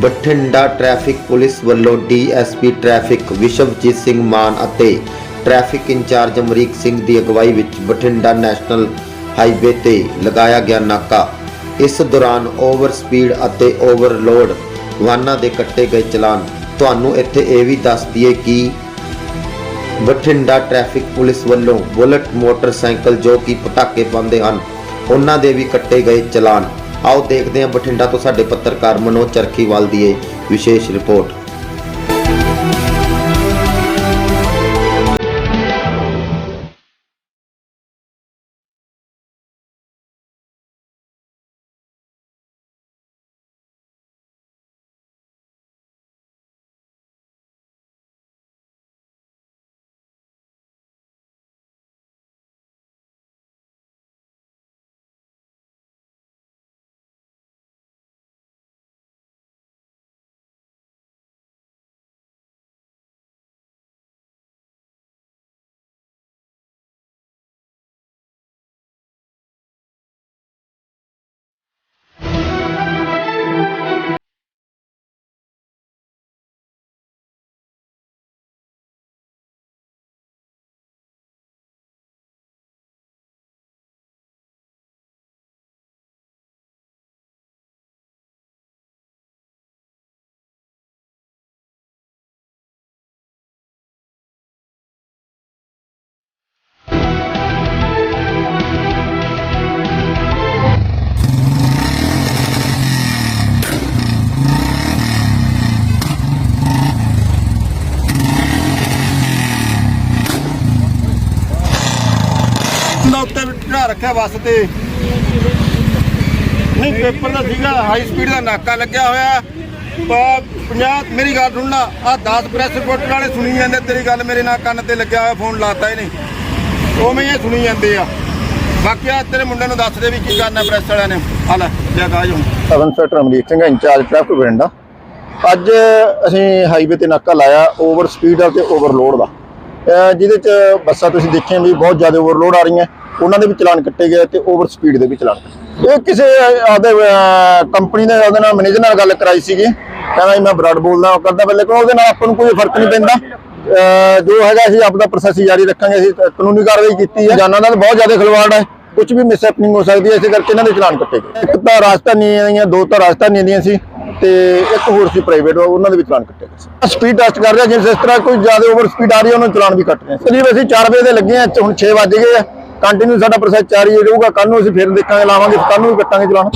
Bathinda traffic police ਵੱਲੋਂ DSP traffic Vishavjit Singh ਮਾਨ ਅਤੇ traffic incharge Amrik Singh ਦੀ ਅਗਵਾਈ ਵਿੱਚ ਬਠਿੰਡਾ ਨੈਸ਼ਨਲ ਹਾਈਵੇ ਤੇ ਲਗਾਇਆ ਗਿਆ ਨਾਕਾ। ਇਸ ਦੌਰਾਨ ਓਵਰ ਸਪੀਡ ਅਤੇ ਓਵਰਲੋਡ ਵਾਹਨਾਂ ਦੇ ਕੱਟੇ ਗਏ ਚਲਾਨ। ਤੁਹਾਨੂੰ ਇੱਥੇ ਇਹ ਵੀ ਦੱਸ ਦਈਏ ਕਿ ਬਠਿੰਡਾ ਟ੍ਰੈਫਿਕ ਪੁਲਿਸ ਵੱਲੋਂ ਬੁਲਟ ਮੋਟਰਸਾਈਕਲ ਜੋ ਕਿ ਪਟਾਕੇ ਪਾਉਂਦੇ ਹਨ, ਉਹਨਾਂ ਦੇ ਵੀ ਕੱਟੇ ਗਏ ਚਲਾਨ। ਆਓ ਦੇਖਦੇ ਹਾਂ ਬਠਿੰਡਾ ਤੋਂ ਸਾਡੇ ਪੱਤਰਕਾਰ ਮਨੋਜ ਚਰਖੀਵਾਲ ਦੀ ਇਹ ਵਿਸ਼ੇਸ਼ ਰਿਪੋਰਟ। ਦਾ ਉੱਤੇ ਚੜਾ ਰੱਖਿਆ ਬੱਸ ਤੇ। ਨਹੀਂ, ਪੇਪਰ ਦਾ ਸੀਗਾ ਹਾਈ ਸਪੀਡ ਦਾ ਨਾਕਾ ਲੱਗਿਆ ਹੋਇਆ। 50 ਮੇਰੀ ਗੱਲ ਸੁਣਨਾ ਆ 10 ਪ੍ਰੈਸ ਰਿਪੋਰਟਰ ਵਾਲੇ ਸੁਣੀ ਜਾਂਦੇ, ਤੇਰੀ ਗੱਲ ਮੇਰੇ ਨਾਲ ਕੰਨ ਤੇ ਲੱਗਿਆ ਹੋਇਆ ਫੋਨ ਲਾਤਾ ਹੀ ਨਹੀਂ। ਉਵੇਂ ਇਹ ਸੁਣੀ ਜਾਂਦੇ ਆ। ਬਾਕੀ ਆ ਤੇਰੇ ਮੁੰਡੇ ਨੂੰ ਦੱਸ ਦੇ ਵੀ ਕੀ ਕਰਨਾ ਪ੍ਰੈਸ ਵਾਲਿਆਂ ਨੇ। ਆ ਲੈ ਲਿਆ ਕਾਜ ਹੁਣ। Sub inspector Amrik Singh, incharge traffic Bathinda ਅੱਜ ਅਸੀਂ ਹਾਈਵੇ ਤੇ ਨਾਕਾ ਲਾਇਆ ਓਵਰ ਸਪੀਡ ਦਾ ਤੇ ਓਵਰਲੋਡ ਦਾ ਜਿਹਦੇ ਚ ਬੱਸਾਂ ਤੁਸੀਂ ਦੇਖੀਆਂ ਵੀ ਬਹੁਤ ਜ਼ਿਆਦਾ ਓਵਰਲੋਡ ਆ ਰਹੀਆਂ। ਉਹਨਾਂ ਦੇ ਵੀ ਚਲਾਨ ਕੱਟੇ ਗਏ ਤੇ ਓਵਰ ਸਪੀਡ ਦੇ ਵੀ ਚਲਾਨ ਇਹ ਕਿਸੇ ਆਦੇ ਕੰਪਨੀ ਦੇ ਉਹਦੇ ਨਾਲ ਮੈਨੇਜਰ ਨਾਲ ਗੱਲ ਕਰਾਈ ਸੀਗੀ। ਕਹਿੰਦਾ ਜੀ ਮੈਂ ਬਰਾਡ ਬੋਲਦਾ, ਉਹ ਕਰਦਾ ਪਹਿਲੇ ਕੋਈ ਉਹਦੇ ਨਾਲ ਆਪਾਂ ਨੂੰ ਕੋਈ ਫ਼ਰਕ ਨਹੀਂ ਪੈਂਦਾ। ਜੋ ਹੈਗਾ ਅਸੀਂ ਆਪਦਾ ਪ੍ਰੋਸੈਸ ਜਾਰੀ ਰੱਖਾਂਗੇ, ਅਸੀਂ ਕਾਨੂੰਨੀ ਕਾਰਵਾਈ ਕੀਤੀ ਹੈ। ਜਾਨਾਂ ਨਾਲ ਬਹੁਤ ਜ਼ਿਆਦਾ ਖਿਲਵਾੜ ਹੈ। ਕੁਝ ਵੀ ਮਿਸਹੈਪਨਿੰਗ ਹੋ ਸਕਦੀ ਹੈ, ਇਸੇ ਕਰਕੇ ਇਹਨਾਂ ਦੇ ਚਲਾਨ ਕੱਟੇ ਗਏ। ਇੱਕ ਤਾਂ ਰਾਜਧਾਨੀ ਦੀਆਂ ਦੋ ਤਾਂ ਰਾਜਧਾਨੀ ਦੀਆਂ ਸੀ ਤੇ ਇੱਕ ਹੋਰ ਸੀ ਪ੍ਰਾਈਵੇਟ ਉਹਨਾਂ ਦੇ ਵੀ ਚਲਾਨ ਕੱਟੇ ਗਏ ਸਪੀਡ ਟੈਸਟ ਕਰ ਰਿਹਾ, ਜਿਸ ਇਸ ਤਰ੍ਹਾਂ ਕੋਈ ਜ਼ਿਆਦਾ ਓਵਰ ਸਪੀਡ ਆ ਰਹੀ ਹੈ, ਉਹਨਾਂ ਨੂੰ ਚਲਾਨ ਵੀ ਕੱਟ ਰਹੇ ਕਰੀਬ ਅਸੀਂ 4 ਵਜੇ ਦੇ ਲੱਗੇ ਹਾਂ ਹੁਣ 6 ਵੱਜ ਗਏ ਆ। ਕੰਟੀਨਿਊ ਸਾਡਾ ਪ੍ਰੋਸੈਸ ਜਾਰੀ ਰਹੂਗਾ ਕੱਲ ਨੂੰ ਅਸੀਂ ਫਿਰ ਦੇਖਾਂਗੇ, ਲਾਵਾਂਗੇ ਕੱਲ ਨੂੰ ਵੀ ਕੱਟਾਂਗੇ ਚਲਾਨ।